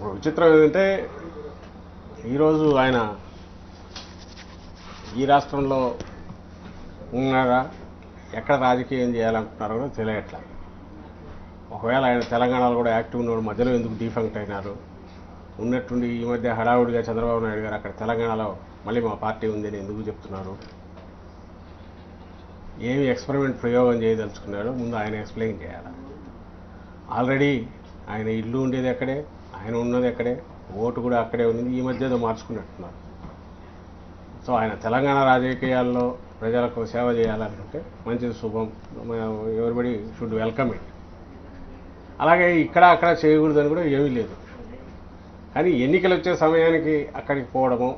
ఇప్పుడు విచిత్రం ఏంటంటే ఈరోజు ఆయన ఈ రాష్ట్రంలో ఉన్నారా ఎక్కడ రాజకీయం చేయాలనుకుంటున్నారో కూడా తెలియట్లా. ఒకవేళ ఆయన తెలంగాణలో కూడా యాక్టివ్ ఉన్నాడు మధ్యలో ఎందుకు డిఫంక్ట్ అయినారు? ఉన్నట్టుండి ఈ మధ్య హడావుడిగా చంద్రబాబు నాయుడు గారు అక్కడ తెలంగాణలో మళ్ళీ మా పార్టీ ఉందని ఎందుకు చెప్తున్నారు? ఏమి ఎక్స్పెరిమెంట్ ప్రయోగం చేయదలుచుకున్నాడో ముందు ఆయన ఎక్స్ప్లెయిన్ చేయాలి. ఆల్రెడీ ఆయన ఇల్లు ఉండేది ఎక్కడే ఆయన ఉన్నది అక్కడే ఓటు కూడా అక్కడే ఉంది. ఈ మధ్య ఏదో మార్చుకున్నట్టున్నారు. సో ఆయన తెలంగాణ రాజకీయాల్లో ప్రజలకు సేవ చేయాలనుకుంటే మంచిది శుభం. ఎవరిబడి షుడ్ వెల్కమ్ ఇట్ అలాగే ఇక్కడ అక్కడ చేయకూడదని కూడా ఏమీ లేదు. కానీ ఎన్నికలు వచ్చే సమయానికి అక్కడికి పోవడము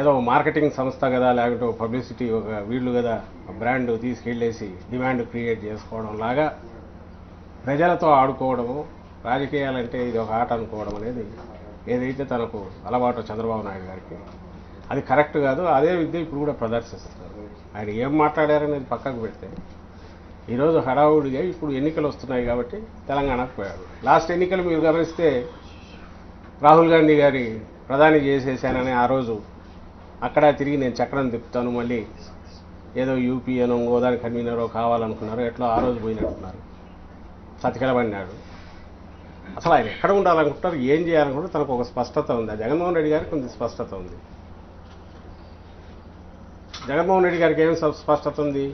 ఏదో మార్కెటింగ్ సంస్థ కదా లేకపోతే పబ్లిసిటీ ఒక వీళ్ళు కదా బ్రాండ్ తీసుకెళ్ళేసి డిమాండ్ క్రియేట్ చేసుకోవడం లాగా ప్రజలతో ఆడుకోవడము రాజకీయాలంటే ఇది ఒక ఆట అనుకోవడం అనేది ఏదైతే తనకు అలవాటు చంద్రబాబు నాయుడు గారికి అది కరెక్ట్ కాదు అదే విద్య ఇప్పుడు కూడా ప్రదర్శిస్తున్నారు. ఆయన ఏం మాట్లాడారనేది పక్కకు పెడితే ఈరోజు హడావుడిగా ఇప్పుడు ఎన్నికలు వస్తున్నాయి కాబట్టి తెలంగాణకు పోయాడు లాస్ట్ ఎన్నికలు మీరు గమనిస్తే రాహుల్ గాంధీ గారి ప్రధాని చేసేసానని ఆ రోజు అక్కడ తిరిగి నేను చక్రం తిప్పుతాను మళ్ళీ ఏదో యూపీ అనో గోదావరి కన్వీనరో కావాలనుకున్నారు ఎట్లా ఆ రోజు పోయినట్టున్నారు. సతికిలబడినాడు అసలు ఆయన ఎక్కడ ఉండాలనుకుంటారు ఏం చేయాలనుకుంటారు తనకు ఒక స్పష్టత ఉంది. జగన్మోహన్ రెడ్డి గారికి కొంత స్పష్టత ఉంది. జగన్మోహన్ రెడ్డి గారికి ఏం స్పష్టత ఉంది?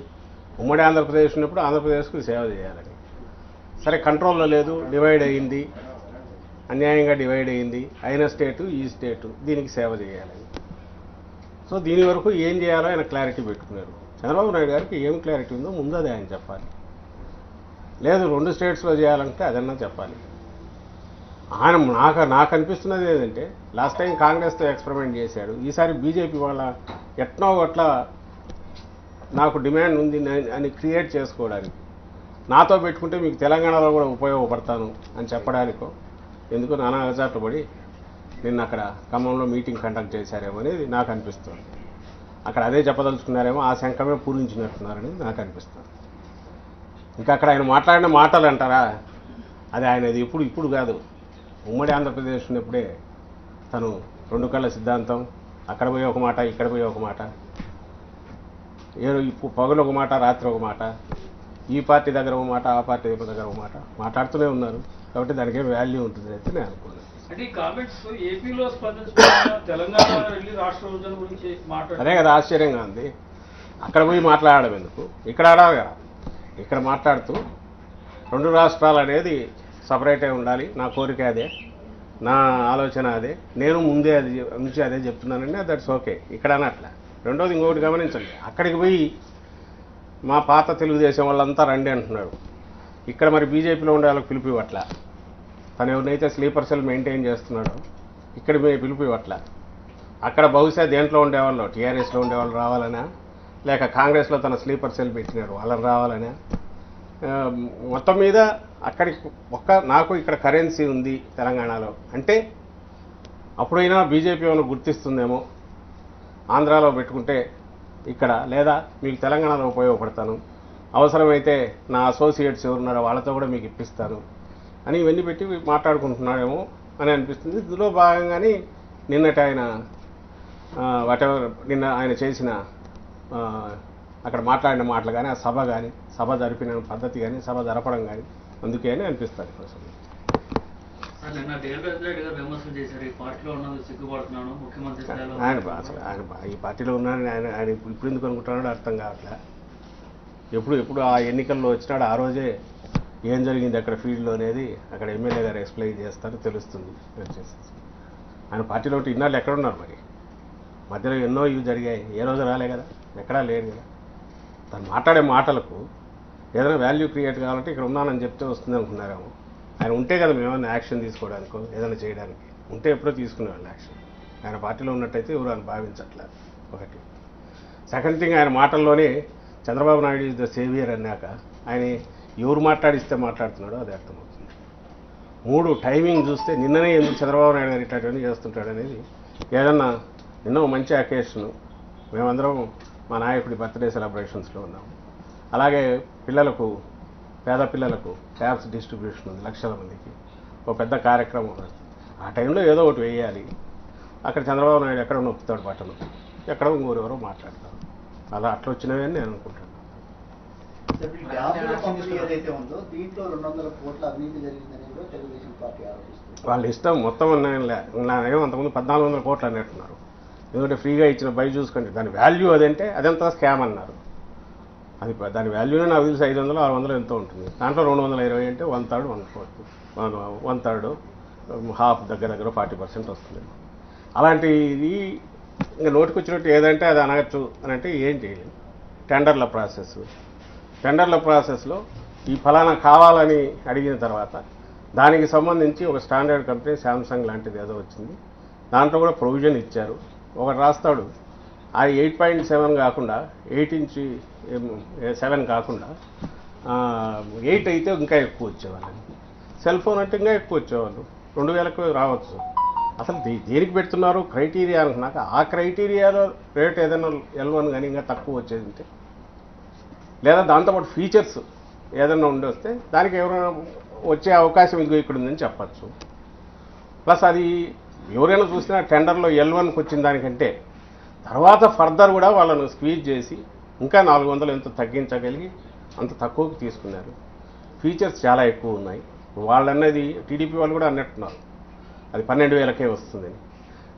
ఉమ్మడి ఆంధ్రప్రదేశ్ ఉన్నప్పుడు ఆంధ్రప్రదేశ్కు సేవ చేయాలని. సరే కంట్రోల్లో లేదు డివైడ్ అయ్యింది అన్యాయంగా డివైడ్ అయ్యింది అయిన స్టేటు ఈ స్టేటు దీనికి సేవ చేయాలని. సో దీని వరకు ఏం చేయాలో ఆయన క్లారిటీ పెట్టుకున్నారు. చంద్రబాబు నాయుడు గారికి ఏం క్లారిటీ ఉందో ముందు అది ఆయన చెప్పాలి. లేదు రెండు స్టేట్స్లో చేయాలంటే అదన్నా చెప్పాలి. ఆయన నాకు నాకు అనిపిస్తున్నది ఏంటంటే లాస్ట్ టైం కాంగ్రెస్తో ఎక్స్పెరిమెంట్ చేశాడు. ఈసారి బీజేపీ వాళ్ళ ఎట్నో అట్లా నాకు డిమాండ్ ఉంది అని- అని క్రియేట్ చేసుకోవడానికి. నాతో పెట్టుకుంటే మీకు తెలంగాణలో కూడా ఉపయోగపడతాను అని చెప్పడానికో ఎందుకు నానా అగచాట్లు పడి నిన్న అక్కడ ఖమ్మంలో మీటింగ్ కండక్ట్ చేశారేమో అనేది నాకు అనిపిస్తుంది. అక్కడ అదే చెప్పదలుచుకున్నారేమో ఆ శంఖమే పూరించినట్టున్నారని నాకు అనిపిస్తుంది. ఇంకా అక్కడ ఆయన మాట్లాడిన మాటలు అంటారా? అది ఆయనది ఇప్పుడు ఇప్పుడు కాదు. ఉమ్మడి ఆంధ్రప్రదేశ్ ఉన్నప్పుడే తను రెండు కళ్ళ సిద్ధాంతం అక్కడ పోయి ఒక మాట ఇక్కడ పోయి ఒక మాట. ఏదో ఇప్పుడు పగలు ఒక మాట రాత్రి ఒక మాట. ఈ పార్టీ దగ్గర ఒక మాట ఆ పార్టీ దగ్గర ఒక మాట. మాట్లాడుతూనే ఉన్నారు. కాబట్టి దానికి వాల్యూ ఉంటుంది అయితే నేను అనుకున్నాను అదే కదా ఆశ్చర్యంగా ఉంది. అక్కడ పోయి మాట్లాడడం ఎందుకు? ఇక్కడ ఆడాలి కదా ఇక్కడ మాట్లాడుతూ రెండు రాష్ట్రాలు అనేది సపరేట్ ఉండాలి. నా కోరిక అదే. నా ఆలోచన అదే. నేను ముందే అది నుంచి అదే చెప్తున్నానండి దట్స్ ఓకే ఇక్కడ అట్లా రెండోది ఇంకొకటి గమనించండి. అక్కడికి పోయి మా పాత తెలుగుదేశం వాళ్ళంతా రండి అంటున్నాడు ఇక్కడ మరి బీజేపీలో ఉండే వాళ్ళకి పిలుపు ఇవ్వట్ల? తను ఎవరినైతే స్లీపర్ సెల్ మెయింటైన్ చేస్తున్నాడో ఇక్కడ మీ పిలుపు ఇవ్వట్ల? అక్కడ బహుశా దేంట్లో ఉండేవాళ్ళు టీఆర్ఎస్లో ఉండేవాళ్ళు రావాలనా? లేక కాంగ్రెస్లో తన స్లీపర్ సెల్ పెట్టినారు వాళ్ళని రావాలనా? మొత్తం మీద అక్కడికి ఒక్క నాకు ఇక్కడ కరెన్సీ ఉంది తెలంగాణలో. అంటే అప్పుడైనా బీజేపీ ఏమైనా గుర్తిస్తుందేమో ఆంధ్రాలో పెట్టుకుంటే ఇక్కడ లేదా మీకు తెలంగాణలో ఉపయోగపడతాను. అవసరమైతే నా అసోసియేట్స్ ఎవరున్నారో వాళ్ళతో కూడా మీకు ఇప్పిస్తాను అని ఇవన్నీ పెట్టి మాట్లాడుకుంటున్నాడేమో అని అనిపిస్తుంది. ఇందులో భాగంగానే నిన్నటి ఆయన వాటెవర్ నిన్న ఆయన చేసిన అక్కడ మాట్లాడిన మాటలు కానీ ఆ సభ కానీ సభ జరిపిన పద్ధతి కానీ సభ జరపడం కానీ అందుకే అని అనిపిస్తుంది స్థాయిలో ఆయన అసలు ఆయన ఈ పార్టీలో ఉన్నాడని ఆయన ఆయన ఇప్పుడు ఎందుకు అనుకుంటున్నాడో అర్థం కావట్లే. ఎప్పుడు ఎప్పుడు ఆ ఎన్నికల్లో వచ్చినాడు ఆ రోజే ఏం జరిగింది అక్కడ ఫీల్డ్లో అనేది అక్కడ ఎమ్మెల్యే గారు ఎక్స్ప్లెయిన్ చేస్తారు తెలుస్తుంది. ఆయన పార్టీలో ఉంటే ఇన్నాళ్ళు ఎక్కడ ఉన్నారు మరి? మధ్యలో ఎన్నో ఇవి జరిగాయి. ఏ రోజు రాలే కదా? ఎక్కడా లేరు కదా? తను మాట్లాడే మాటలకు ఏదైనా వాల్యూ క్రియేట్ కావాలంటే ఇక్కడ ఉన్నానని చెప్తే వస్తుంది అనుకున్నారేమో. ఆయన ఉంటే కదా మేమన్నా యాక్షన్ తీసుకోవడానికో ఏదైనా చేయడానికి. ఉంటే ఎప్పుడో తీసుకునేవాళ్ళు యాక్షన్ ఆయన పార్టీలో ఉన్నట్టయితే ఎవరు అని భావించట్లేదు. ఒకటి. సెకండ్ థింగ్ ఆయన మాటల్లోనే Chandrababu Naidu is the saviour అన్నాక ఆయన ఎవరు మాట్లాడిస్తే మాట్లాడుతున్నాడో అది అర్థమవుతుంది. మూడు టైమింగ్ చూస్తే నిన్ననే ఎందుకు చంద్రబాబు నాయుడు గారు ఇట్లాంటివన్నీ చేస్తుంటాడు అనేది ఏదన్నా ఎన్నో మంచి అకేషన్ మేమందరం మా నాయకుడి బర్త్డే సెలబ్రేషన్స్లో ఉన్నాము అలాగే పిల్లలకు పేద పిల్లలకు ట్యాబ్స్ డిస్ట్రిబ్యూషన్ ఉంది లక్షల మందికి. ఒక పెద్ద కార్యక్రమం ఆ టైంలో ఏదో ఒకటి వేయాలి. అక్కడ చంద్రబాబు నాయుడు ఎక్కడ నొప్పుతాడు బట్టలు ఎక్కడ ఇంకోరెవరో మాట్లాడతారు. అలా అట్లా వచ్చినవి అని నేను అనుకుంటాను వాళ్ళ ఇష్టం మొత్తం నానేమో అంతకుముందు పద్నాలుగు వందల కోట్లు అన్నట్టున్నారు. ఎందుకంటే ఫ్రీగా ఇచ్చిన బై చూసుకుంటే దాని వాల్యూ అదంటే అదంతా స్కామ్ అన్నారు. అది దాని వాల్యూనే నాకు తెలిసి ఐదు వందలు ఆరు వందలు ఎంతో ఉంటుంది. దాంట్లో రెండు వందల ఇరవై అంటే one third one fourth one third half దగ్గర దగ్గర ఫార్టీ పర్సెంట్ వస్తుంది. అలాంటి ఇది ఇంకా నోటికి వచ్చినట్టు ఏదంటే అది అనగచ్చు అని అంటే ఏం చేయలేదు టెండర్ల ప్రాసెస్ టెండర్ల ప్రాసెస్లో ఈ ఫలానా కావాలని అడిగిన తర్వాత దానికి సంబంధించి ఒక స్టాండర్డ్ కంపెనీ శాంసంగ్ లాంటిది ఏదో వచ్చింది. దాంట్లో కూడా ప్రొవిజన్ ఇచ్చారు. ఒకటి రాస్తాడు. ఆ ఎయిట్ పాయింట్ సెవెన్ కాకుండా ఎయిట్ ఇంచి సెవెన్ కాకుండా ఎయిట్ అయితే ఇంకా ఎక్కువ వచ్చేవాళ్ళని సెల్ ఫోన్ అంటే ఇంకా ఎక్కువ వచ్చేవాళ్ళు. రెండు వేలకు రావచ్చు. అసలు దేనికి పెడుతున్నారు క్రైటీరియా అనుకున్నాక ఆ క్రైటీరియాలో రేట్ ఏదైనా ఎల్ వన్ కానీ ఇంకా తక్కువ వచ్చేది ఉంటే లేదా దాంతోపాటు ఫీచర్స్ ఏదైనా ఉండి వస్తే దానికి ఎవరైనా వచ్చే అవకాశం ఇంకో ఇక్కడ ఉందని చెప్పచ్చు. ప్లస్ అది ఎవరైనా చూసినా టెండర్లో ఎల్ వన్కి వచ్చిన దానికంటే తర్వాత ఫర్దర్ కూడా వాళ్ళను స్క్వీజ్ చేసి ఇంకా నాలుగు వందలు ఎంత తగ్గించగలిగి అంత తక్కువకి తీసుకున్నారు. ఫీచర్స్ చాలా ఎక్కువ ఉన్నాయి. వాళ్ళు అన్నది టీడీపీ వాళ్ళు కూడా అన్నట్టున్నారు. అది పన్నెండు వేలకే వస్తుందని.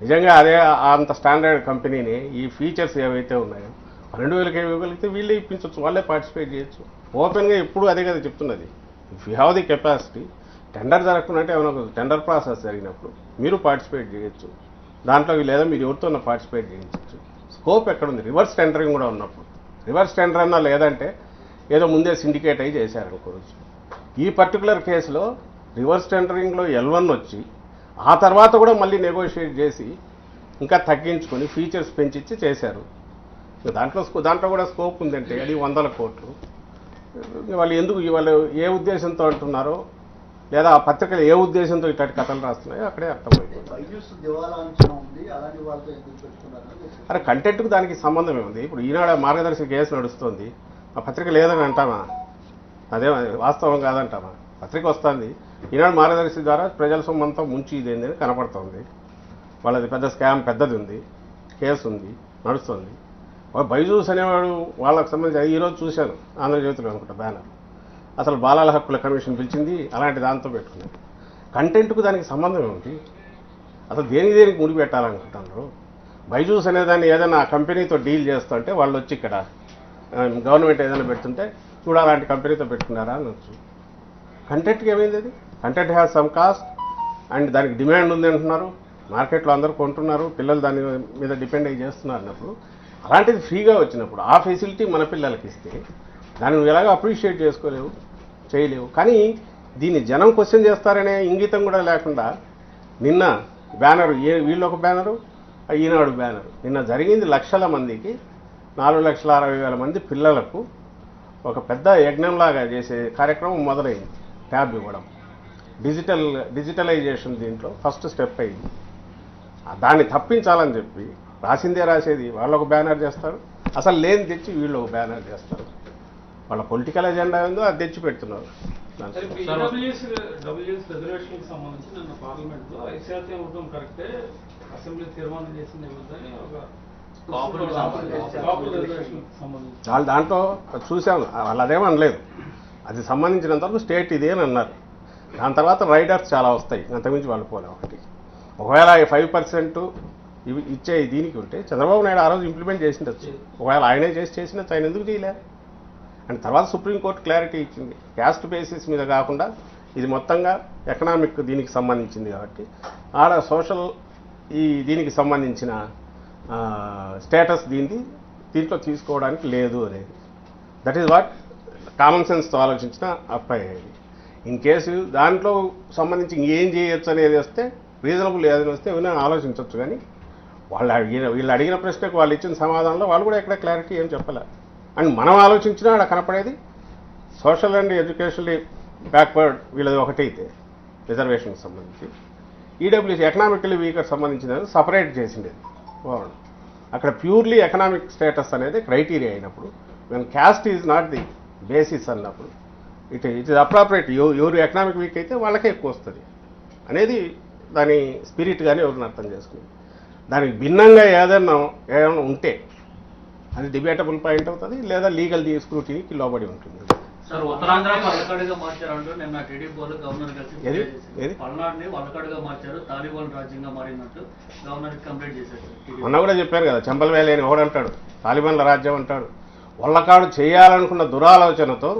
నిజంగా అదే అంత స్టాండర్డ్ కంపెనీని ఈ ఫీచర్స్ ఏవైతే ఉన్నాయో పన్నెండు వేలకే ఇవ్వగలిగితే వీళ్ళే ఇప్పించవచ్చు వాళ్ళే పార్టిసిపేట్ చేయొచ్చు. ఓపెన్గా ఎప్పుడు అదే కదా చెప్తున్నది. If you have the capacity tender జరగకుండా ఏమైనా ఒక టెండర్ ప్రాసెస్ జరిగినప్పుడు మీరు పార్టిసిపేట్ చేయొచ్చు. దాంట్లో లేదా మీరు ఎవరితో పార్టిసిపేట్ చేయించవచ్చు స్కోప్ ఎక్కడ ఉంది రివర్స్ టెండరింగ్ కూడా ఉన్నప్పుడు. రివర్స్ టెండర్ అన్నా లేదంటే ఏదో ముందే సిండికేట్ అయి చేశారనుకోవచ్చు ఈ పర్టికులర్ కేసులో రివర్స్ టెండరింగ్లో ఎల్ వన్ వచ్చి ఆ తర్వాత కూడా మళ్ళీ నెగోషియేట్ చేసి ఇంకా తగ్గించుకొని ఫీచర్స్ పెంచిచ్చి చేశారు. దాంట్లో దాంట్లో కూడా స్కోప్ ఉందంటే అది వందల కోట్లు. వాళ్ళు ఎందుకు వాళ్ళు ఏ ఉద్దేశంతో అంటున్నారో లేదా ఆ పత్రికలు ఏ ఉద్దేశంతో ఇట్లాంటి కథలు రాస్తున్నాయో అక్కడే అర్థమైపోతుంది. పెట్టుకున్నారు అరే కంటెంట్కు దానికి సంబంధం ఏముంది? ఇప్పుడు ఈనాడు మార్గదర్శి కేసు నడుస్తుంది. ఆ పత్రిక లేదని అంటామా? అదే వాస్తవం కాదంటామా? పత్రిక వస్తుంది. ఈనాడు మార్గదర్శి ద్వారా ప్రజల సొమ్మంతా ముంచి ఇదేంది అని కనపడుతోంది. వాళ్ళది పెద్ద స్కామ్ పెద్దది ఉంది కేసు ఉంది నడుస్తుంది బైజూస్ అనేవాడు వాళ్ళకి సంబంధించి ఈరోజు చూశాను ఆంధ్రజ్యోతిలో అనుకుంటా బ్యానర్. అసలు బాలల హక్కుల కమిషన్ పిలిచింది అలాంటి దాంతో పెట్టుకున్నారు కంటెంట్కు దానికి సంబంధం ఏమిటి? అసలు దేనికి దేనికి ముడి పెట్టాలనుకుంటున్నారు? బైజూస్ అనేదాన్ని ఏదైనా కంపెనీతో డీల్ చేస్తుంటే వాళ్ళు వచ్చి ఇక్కడ గవర్నమెంట్ ఏదైనా పెడుతుంటే చూడ అలాంటి కంపెనీతో పెట్టుకున్నారా అనొచ్చు కంటెంట్కి ఏమైంది అది? Content has some cost and దానికి డిమాండ్ ఉంది అంటున్నారు. మార్కెట్లో అందరూ కొంటున్నారు పిల్లలు దాని మీద డిపెండ్ అయ్యి చేస్తున్నారు అన్నప్పుడు. అలాంటిది ఫ్రీగా వచ్చినప్పుడు ఆ ఫెసిలిటీ మన పిల్లలకి ఇస్తే దాన్ని నువ్వు ఎలాగో అప్రిషియేట్ చేసుకోలేవు. చేయలేవు. కానీ దీన్ని జనం క్వశ్చన్ చేస్తారనే ఇంగితం కూడా లేకుండా నిన్న బ్యానర్ ఏ వీళ్ళొక బ్యానరు ఈనాడు బ్యానరు. నిన్న జరిగింది లక్షల మందికి నాలుగు లక్షల అరవై వేల మంది పిల్లలకు ఒక పెద్ద యజ్ఞంలాగా చేసే కార్యక్రమం మొదలైంది ట్యాబ్ ఇవ్వడం. డిజిటల్ డిజిటలైజేషన్ దీంట్లో ఫస్ట్ స్టెప్ అయింది. దాన్ని తప్పించాలని చెప్పి రాసిందే రాసేది వాళ్ళు ఒక బ్యానర్ చేస్తారు. అసలు లేని తెచ్చి వీళ్ళు ఒక బ్యానర్ చేస్తారు. వాళ్ళ పొలిటికల్ ఎజెండా ఏందో అది తెచ్చి పెడుతున్నారు. కి సంబంధించి వాళ్ళు దాంట్లో చూసాము వాళ్ళు అదేమో అనలేదు. అది సంబంధించినంత వరకు స్టేట్ ఇదే అని అన్నారు. దాని తర్వాత రైడర్స్ చాలా వస్తాయి. అంతకుమించి వాళ్ళు పోలే ఒకటి. ఒకవేళ ఫైవ్ పర్సెంట్ ఇవి ఇచ్చే దీనికి ఉంటే చంద్రబాబు నాయుడు ఆ రోజు ఇంప్లిమెంట్ చేసిండొచ్చు. ఒకవేళ ఆయనే చేసి చేసిన ఆయన ఎందుకు చేయలే? అండ్ తర్వాత సుప్రీంకోర్టు క్లారిటీ ఇచ్చింది. క్యాస్ట్ బేసిస్ మీద కాకుండా ఇది మొత్తంగా ఎకనామిక్ దీనికి సంబంధించింది కాబట్టి. ఆడ సోషల్ ఈ దీనికి సంబంధించిన స్టేటస్ దీన్ని దీంట్లో తీసుకోవడానికి లేదు అనేది. దట్ ఈస్ వాట్ కామన్ సెన్స్తో ఆలోచించిన అప్లై అయ్యేది ఇన్ కేసు దాంట్లో సంబంధించి ఇంకేం చేయొచ్చు అనేది వస్తే రీజనబుల్ ఏదైనా వస్తే ఏమైనా ఆలోచించవచ్చు కానీ వాళ్ళు అడిగిన వీళ్ళు అడిగిన ప్రశ్నకు వాళ్ళు ఇచ్చిన సమాధానంలో వాళ్ళు కూడా ఎక్కడ క్లారిటీ ఏం చెప్పలే. అండ్ మనం ఆలోచించినా అక్కడ కనపడేది సోషల్ అండ్ ఎడ్యుకేషన్లీ బ్యాక్వర్డ్ వీళ్ళది ఒకటైతే రిజర్వేషన్కి సంబంధించి. ఈడబ్ల్యూసీ ఎకనామికలీ వీకర్ సంబంధించిన సపరేట్ చేసిండేది. ఓవర్ అక్కడ ప్యూర్లీ ఎకనామిక్ స్టేటస్ అనేది క్రైటీరియా అయినప్పుడు when caste is not the basis అన్నప్పుడు ఇట్ ఇట్ ఇస్ అప్రాపరేట్ ఎవరు ఎకనామిక్ వీక్ అయితే వాళ్ళకే ఎక్కువ వస్తుంది. అనేది దాని స్పిరిట్ కానీ ఎవరిని అర్థం చేసుకుని దానికి భిన్నంగా ఏదైనా ఏదైనా ఉంటే అది డిబేటబుల్ పాయింట్ అవుతుంది లేదా లీగల్ స్క్రూటీకి లోబడి ఉంటుంది. మొన్న కూడా చెప్పాను కదా చెంపల వేలి అని ఎవడంటాడు తాలిబాన్ల రాజ్యం అంటాడు. వల్లకాడు చేయాలనుకున్న దురాలోచనతో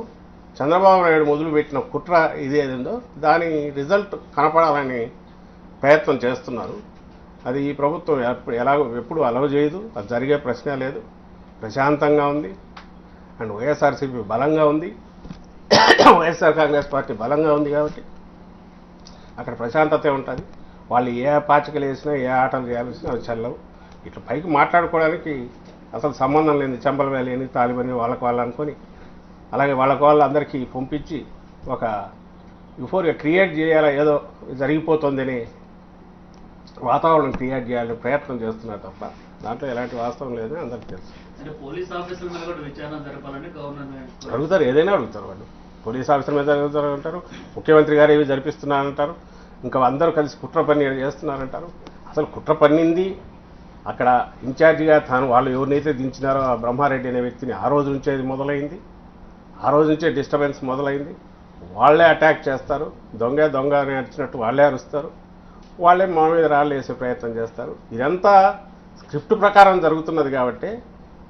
చంద్రబాబు నాయుడు మొదలుపెట్టిన కుట్ర ఇదేదో దాని రిజల్ట్ కనపడాలని ప్రయత్నం చేస్తున్నారు. అది ఈ ప్రభుత్వం ఎప్పుడు ఎలాగో ఎప్పుడు అలవ చేయదు అది జరిగే ప్రశ్న లేదు. ప్రశాంతంగా ఉంది. అండ్ వైఎస్ఆర్సీపీ బలంగా ఉంది. వైఎస్ఆర్ కాంగ్రెస్ పార్టీ బలంగా ఉంది కాబట్టి అక్కడ ప్రశాంతత ఉంటుంది. వాళ్ళు ఏ పాచికలు వేసినా ఏ ఆటలు చేయాల్సినా అవి చల్లవు. ఇట్లా పైకి మాట్లాడుకోవడానికి అసలు సంబంధం లేని చెంపల వేలేని తాలిబని వాళ్ళకు వాళ్ళు అనుకొని అలాగే వాళ్ళకు వాళ్ళు అందరికీ పంపించి ఒక యుఫోరియా క్రియేట్ చేయాలా ఏదో జరిగిపోతుందని వాతావరణం క్రియేట్ చేయాలని ప్రయత్నం చేస్తున్నారు తప్ప దాంట్లో ఎలాంటి వాస్తవం లేదని అందరికీ తెలుసు. అడుగుతారు ఏదైనా అడుగుతారు వాళ్ళు. పోలీస్ ఆఫీసర్ మీద అడుగుతారు అంటారు ముఖ్యమంత్రి గారు ఏవి జరిపిస్తున్నారంటారు ఇంకా అందరూ కలిసి కుట్ర పని చేస్తున్నారంటారు. అసలు కుట్ర పన్నింది అక్కడ ఇన్ఛార్జిగా తాను వాళ్ళు ఎవరినైతే దించినారో ఆ బ్రహ్మారెడ్డి అనే వ్యక్తిని ఆ రోజు నుంచే ఇది మొదలైంది. ఆ రోజు నుంచే డిస్టర్బెన్స్ మొదలైంది. వాళ్ళే అటాక్ చేస్తారు దొంగ దొంగ అని అరిచినట్టు వాళ్ళే అరుస్తారు. వాళ్ళే మా మీద రాళ్ళు వేసే ప్రయత్నం చేస్తారు. ఇదంతా స్క్రిప్ట్ ప్రకారం జరుగుతున్నది కాబట్టి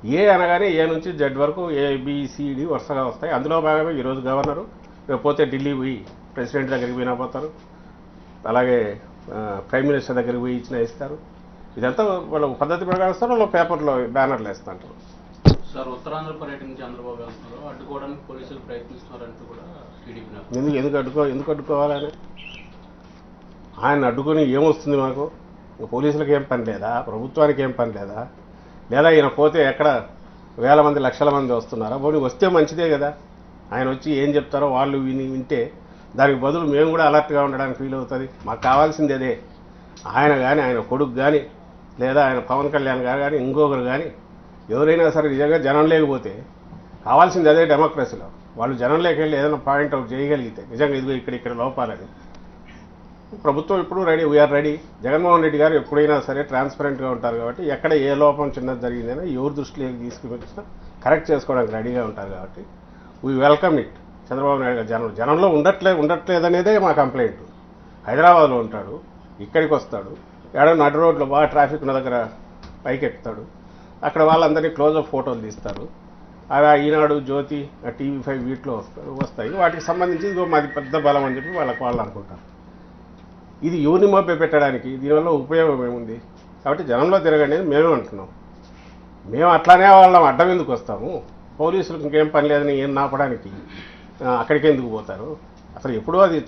ఏ అనగానే ఏ నుంచి జెడ్ వరకు ఏ బిసిడి వరుసగా వస్తాయి. అందులో భాగంగా ఈరోజు గవర్నరు రేపు పోతే ఢిల్లీ పోయి ప్రెసిడెంట్ దగ్గరికి పోయినా పోతారు. అలాగే ప్రైమ్ మినిస్టర్ దగ్గరికి పోయి ఇచ్చిన ఇస్తారు. ఇదంతా వాళ్ళ పద్ధతి ప్రకారం ఇస్తారు వాళ్ళు పేపర్లో బ్యానర్లు వేస్తుంటారు. సార్ ఉత్తరాంధ్ర పర్యటన చంద్రబాబు వెళ్తున్నారు అడ్డుకోవడానికి పోలీసులు ప్రయత్నిస్తున్నారంటూ కూడా టీడీపీ ఎందుకు ఎందుకు అడ్డుకో ఎందుకు అడ్డుకోవాలని? ఆయన అడ్డుకొని ఏమొస్తుంది మాకు? పోలీసులకు ఏం పని లేదా? ప్రభుత్వానికి ఏం పని లేదా? లేదా ఈయన పోతే ఎక్కడ వేల మంది లక్షల మంది వస్తున్నారా? పోనీ వస్తే మంచిదే కదా. ఆయన వచ్చి ఏం చెప్తారో వాళ్ళు విని వింటే దానికి బదులు మేము కూడా అలర్ట్గా ఉండడానికి ఫీల్ అవుతుంది. మాకు కావాల్సింది అదే. ఆయన కానీ ఆయన కొడుకు కానీ లేదా ఆయన పవన్ కళ్యాణ్ గారు కానీ ఇంకొకరు కానీ ఎవరైనా సరే నిజంగా జనం లేకపోతే కావాల్సింది అదే డెమోక్రసీలో వాళ్ళు జనం లేకెళ్ళి ఏదైనా పాయింట్అవుట్ చేయగలిగితే నిజంగా ఇదిగో ఇక్కడ ఇక్కడ లోపాలని ప్రభుత్వం ఇప్పుడు ready we are ready Jaganmohan Reddy garu ఎప్పుడైనా సరే ట్రాన్స్పరెంట్గా ఉంటారు కాబట్టి ఎక్కడ ఏ లోపం చిన్నది జరిగిందైనా ఎవరి దృష్టిలోకి తీసుకువచ్చినా కరెక్ట్ చేసుకోవడానికి రెడీగా ఉంటారు కాబట్టి we welcome it Chandrababu Naidu garu జనం జనంలో ఉండట్లే ఉండట్లేదు అనేదే మా కంప్లైంట్ హైదరాబాద్లో ఉంటాడు ఇక్కడికి వస్తాడు ఏడో నడు రోడ్లో బాగా ట్రాఫిక్ ఉన్న దగ్గర పైకి ఎక్కుతాడు అక్కడ వాళ్ళందరినీ క్లోజ్అప్ ఫోటోలు తీస్తారు. అవి ఈనాడు జ్యోతి ఆ టీవీ ఫైవ్ వీటిలో వస్తారు వస్తాయి. వాటికి సంబంధించి మాది పెద్ద బలం అని చెప్పి వాళ్ళకి వాళ్ళు అనుకుంటారు. ఇది ఎవరిని మభ్య పెట్టడానికి దీనివల్ల ఉపయోగం ఏముంది? కాబట్టి జనంలో తిరగండి మేమే అంటున్నాం. మేము అట్లానే వాళ్ళం అడ్డం ఎందుకు వస్తాము? పోలీసులకు ఇంకేం పని లేదని ఏం నాపడానికి అక్కడికి ఎందుకు పోతారు? అసలు ఎప్పుడూ అది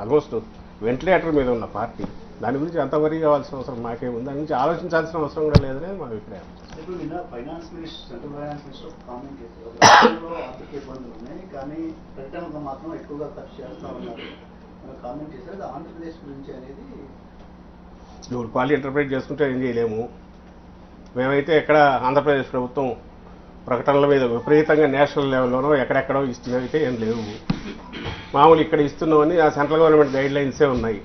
ఆల్మోస్ట్ వెంటిలేటర్ మీద ఉన్న పార్టీ. దాని గురించి అంత వరీ కావాల్సిన అవసరం మాకేముంది? దాని గురించి ఆలోచించాల్సిన అవసరం కూడా లేదనేది మా అభిప్రాయం. ఇప్పుడు నిన్న finance minister central finance minister ఒక కామెంట్ చేశారు. రాష్ట్రంలో ఆర్థిక ఇబ్బందులు ఉన్నాయి కానీ ప్రకటనకు మాత్రం ఎక్కువగా ఖర్చు చేస్తా ఉన్నారు. అని కామెంట్ చేశారు. అది ఆంధ్రప్రదేశ్ గురించి అనేది ఇప్పుడు క్వాలిటీ ఇంటర్ప్రిట్ చేసుకుంటే ఏం చేయలేము. మేమైతే ఎక్కడ ఆంధ్రప్రదేశ్ ప్రభుత్వం ప్రకటనల మీద విపరీతంగా నేషనల్ లెవెల్లోనో ఎక్కడెక్కడో ఇస్తున్నవైతే ఏం లేవు. మామూలు ఇక్కడ ఇస్తున్నామని ఆ సెంట్రల్ గవర్నమెంట్ గైడ్ లైన్సే ఉన్నాయి.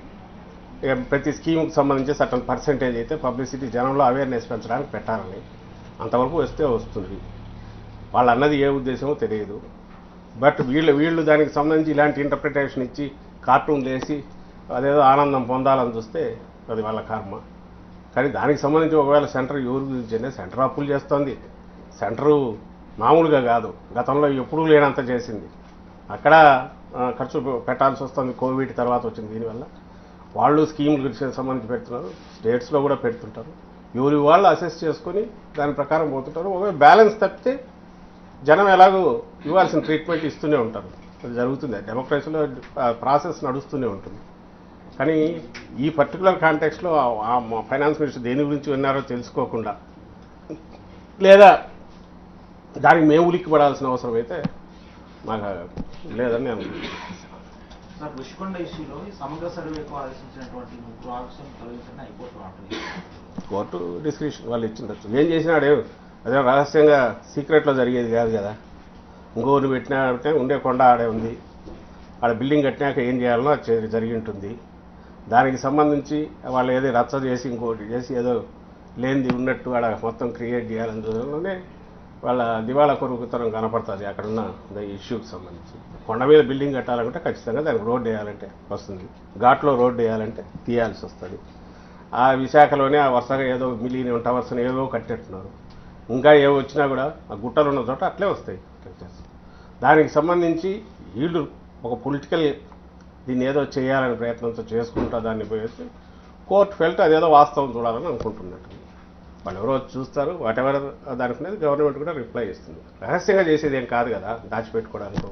ఇక ప్రతి స్కీమ్కి సంబంధించి సర్టన్ పర్సెంటేజ్ అయితే పబ్లిసిటీ జనంలో అవేర్నెస్ పెంచడానికి పెట్టాలని అంతవరకు వస్తే వస్తుంది. వాళ్ళు అన్నది ఏ ఉద్దేశమో తెలియదు. బట్ వీళ్ళు వీళ్ళు దానికి సంబంధించి ఇలాంటి ఇంటర్ప్రిటేషన్ ఇచ్చి కార్టూన్ వేసి అదేదో ఆనందం పొందాలని చూస్తే అది వాళ్ళ కర్మ. కానీ దానికి సంబంధించి ఒకవేళ సెంటర్ ఎవరి గురించి అంటే సెంటర్ అప్పులు చేస్తుంది. సెంటరు మామూలుగా కాదు. గతంలో ఎప్పుడూ లేనంత చేసింది. అక్కడ ఖర్చు పెట్టాల్సి వస్తుంది. కోవిడ్ తర్వాత వచ్చింది దీనివల్ల. వాళ్ళు స్కీముల గురించి సంబంధించి పెడుతున్నారు? స్టేట్స్లో కూడా పెడుతుంటారు. ఎవరి వాళ్ళు అసెస్ చేసుకొని దాని ప్రకారం పోతుంటారు. ఒకవేళ బ్యాలెన్స్ తప్పితే జనం ఎలాగో ఇవ్వాల్సిన ట్రీట్మెంట్ ఇస్తూనే ఉంటారు. అది జరుగుతుంది డెమోక్రసీలో ప్రాసెస్ నడుస్తూనే ఉంటుంది. కానీ ఈ పర్టికులర్ కాంటెక్స్లో ఆ ఫైనాన్స్ మినిస్టర్ దేని గురించి విన్నారో తెలుసుకోకుండా లేదా దానికి మేము ఉలిక్కి పడాల్సిన అవసరం అయితే మాకు లేదని నేను సార్ రుషికొండ ఇష్యూలో ఈ సమగ్ర సర్వేకు ఆదేశించినటువంటి ముగ్గురు ఆఫీసర్లు తొలగించండి హైకోర్టు ఆర్డర్ కోర్టు డిస్క్రిప్షన్ వాళ్ళు ఇచ్చిండొచ్చు. ఏం చేసినాడే? అదే రహస్యంగా సీక్రెట్లో జరిగేది కాదు కదా. ఇంకోరిని పెట్టినా ఉండే కొండ ఆడే ఉంది. ఆడ బిల్డింగ్ కట్టినాక ఏం చేయాలనో అది జరిగి ఉంటుంది. దానికి సంబంధించి వాళ్ళు ఏదో రచ్చ చేసి ఇంకోటి చేసి ఏదో లేనిది ఉన్నట్టు ఆడ మొత్తం క్రియేట్ చేయాలని చూడడంలోనే వాళ్ళ దివాళా కొరుకుతనం కనపడుతుంది అక్కడున్న ఇష్యూకి సంబంధించి. కొండ మీద బిల్డింగ్ కట్టాలంటే ఖచ్చితంగా దానికి రోడ్డు వేయాలంటే వస్తుంది. ఘాట్లో రోడ్డు వేయాలంటే తీయాల్సి వస్తుంది. ఆ విశాఖలోనే ఆ వరుసగా ఏదో మిలియన్ టవర్స్ ఏదో కట్టేట్టున్నారు. ఇంకా ఏవో వచ్చినా కూడా ఆ గుట్టలు ఉన్న చోట అట్లే వస్తాయి. స్ట్రక్చర్స్ దానికి సంబంధించి వీళ్ళు ఒక పొలిటికల్ దీన్ని ఏదో చేయాలని ప్రయత్నంతో చేసుకుంటా దాన్ని పోయేసి కోర్టు ఫెల్ట్ అదేదో వాస్తవం చూడాలని అనుకుంటున్నట్టు వాళ్ళు ఎవరో చూస్తారు వాటెవర్ దానికి గవర్నమెంట్ కూడా రిప్లై ఇస్తుంది రహస్యంగా చేసేది ఏం కాదు కదా దాచిపెట్టుకోవడానికి